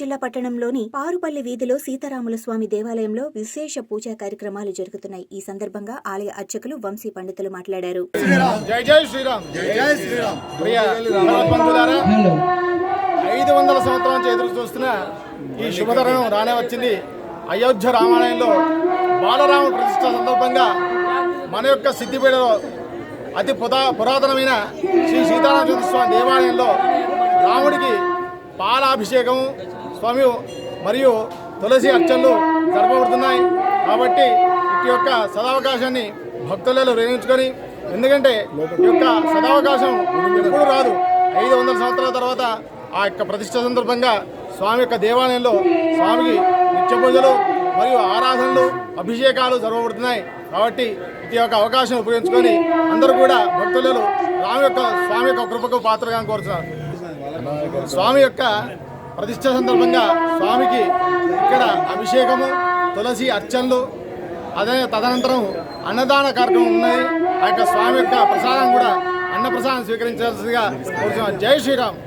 పట్టణంలోని పారుపల్లి వీధిలో సీతారాముల స్వామి దేవాలయంలో విశేష పూజా కార్యక్రమాలు జరుగుతున్నాయి. ఈ సందర్భంగా ఆలయ అర్చకులు వంశీ పండితులు మాట్లాడారు. జై జై శ్రీరామ్. జై జై శ్రీరామ్. ప్రియ బంధువులారా ఐదు వందల సంవత్సరాల నుంచి ఎదురు చూస్తున్న ఈ శుభతరుణం రానే వచ్చింది. అయోధ్య రామాలయంలో బాలరాముడు ప్రతిష్ట సందర్భంగా మన యొక్క సిద్దిపేటలో అతి పురా పురాతనమైన శ్రీ సీతారామచంద్ర స్వామి దేవాలయంలో పాలాభిషేకము స్వామి మరియు తులసి అర్చనలు జరపబడుతున్నాయి. కాబట్టి ఇటు యొక్క సదావకాశాన్ని భక్తులలో వినియోగించుకొని ఎందుకంటే ఈ యొక్క సదావకాశం ఎప్పుడు రాదు. ఐదు వందల సంవత్సరాల తర్వాత ఆ యొక్క ప్రతిష్ట సందర్భంగా స్వామి యొక్క దేవాలయంలో స్వామికి నిత్య పూజలు మరియు ఆరాధనలు అభిషేకాలు జరగబడుతున్నాయి కాబట్టి ఇది యొక్క అవకాశం ఉపయోగించుకొని అందరూ కూడా భక్తులలో రాము యొక్క స్వామి యొక్క కృపకు పాత్రగా కోరుతున్నారు స్వామి యొక్క ప్రతిష్ట సందర్భంగా స్వామికి ఇక్కడ అభిషేకము తులసి అర్చనలు అదే తదనంతరం అన్నదాన కార్యక్రమం ఉన్నది. ఆ యొక్క స్వామి యొక్క ప్రసాదం కూడా అన్న ప్రసాదం స్వీకరించాల్సిందిగా కోరుతున్నాం. జై శ్రీరామ్.